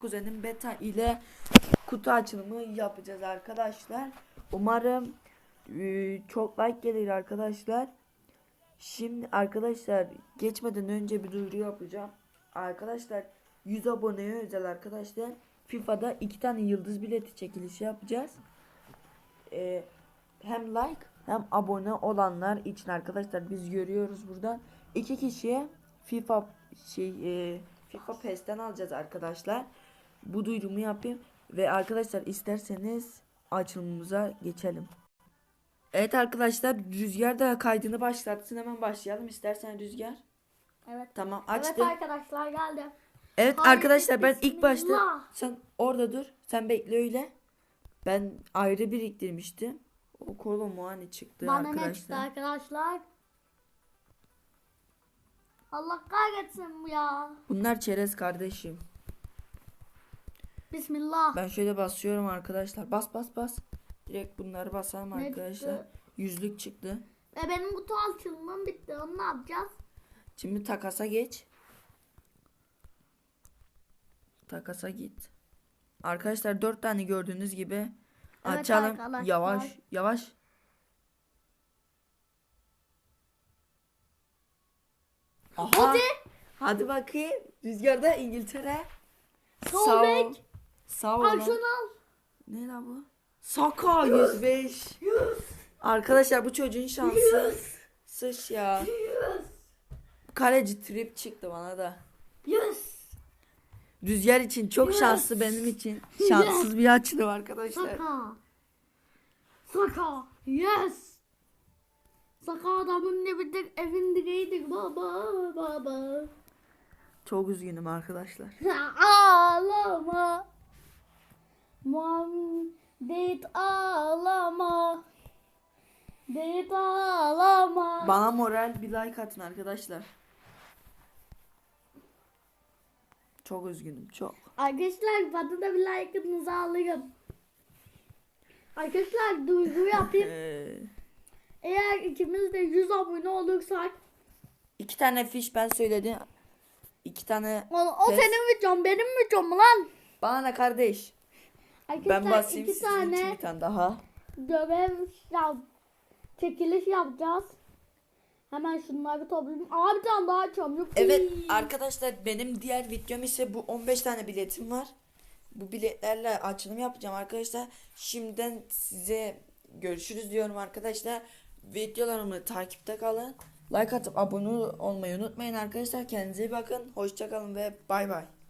kuzenim beta ile kutu açılımı yapacağız arkadaşlar. Umarım e, çok like gelir arkadaşlar. Şimdi arkadaşlar geçmeden önce bir duyuru yapacağım. Arkadaşlar 100 aboneye özel arkadaşlar FIFA'da iki tane yıldız bileti çekilişi yapacağız. E, hem like hem abone olanlar için arkadaşlar biz görüyoruz buradan. iki kişiye FIFA şey e, FIFA PES'ten alacağız arkadaşlar. Bu duyurumu yapayım ve arkadaşlar isterseniz açılımımıza geçelim. Evet arkadaşlar Rüzgar da kaydını başlatsın hemen başlayalım istersen Rüzgar. Evet. Tamam Evet açtım. arkadaşlar geldi. Evet Haydi arkadaşlar ben ilk başta sen orada dur. Sen bekle öyle. Ben ayrı biriktirmiştim. O kolo muani çıktı Bana ne çıktı arkadaşlar. arkadaşlar? Allah kahretsin bu ya. Bunlar çerez kardeşim. Bismillah. Ben şöyle basıyorum arkadaşlar. Bas bas bas. Direkt bunları basalım Ne arkadaşlar. çıktı? Yüzlük çıktı. Ve benim kutu açılımım bitti. Onu ne yapacağız? Şimdi takasa geç. Takasa git. Arkadaşlar dört tane gördüğünüz gibi Evet açalım. arkadaşlar. Yavaş yavaş. Aha. Hadi. Hadi bakayım. Rüzgarda İngiltere. Sol Sağ ol. Arsenal. Ne lan bu? Saka 105. Arkadaşlar bu çocuğun şansı. Sıç ya. Kaleci trip çıktı bana da. Yes. Rüzgar için çok Yes. şanslı benim için. Şanssız bir açılım arkadaşlar. Saka. Saka. Yes. Saka adamın dibidir evin direğidir baba baba. Çok üzgünüm arkadaşlar. Ağlama. Muhammed ağlama. Det ağlama. Bana moral bir like atın arkadaşlar. Çok üzgünüm çok. Arkadaşlar bana da bir like'ınızı alırım. Arkadaşlar duyuru yapayım. Ee, Eğer ikimiz de 100 abone olursak iki tane fiş ben söyledim. İki tane o, o Pes. senin videon benim videom mu lan? bana ne kardeş? Arkadaşlar Ben basayım iki sizin için tane bir tane daha. görev yap, çekiliş yapacağız. Hemen şunları toplayayım. Aa bir tane daha açıyorum. Yok Evet arkadaşlar benim diğer videom ise bu 15 tane biletim var. Bu biletlerle açılım yapacağım arkadaşlar. Şimdiden size görüşürüz diyorum arkadaşlar. Videolarımı takipte kalın. Like atıp abone olmayı unutmayın arkadaşlar. Kendinize iyi bakın. Hoşçakalın ve bay bay.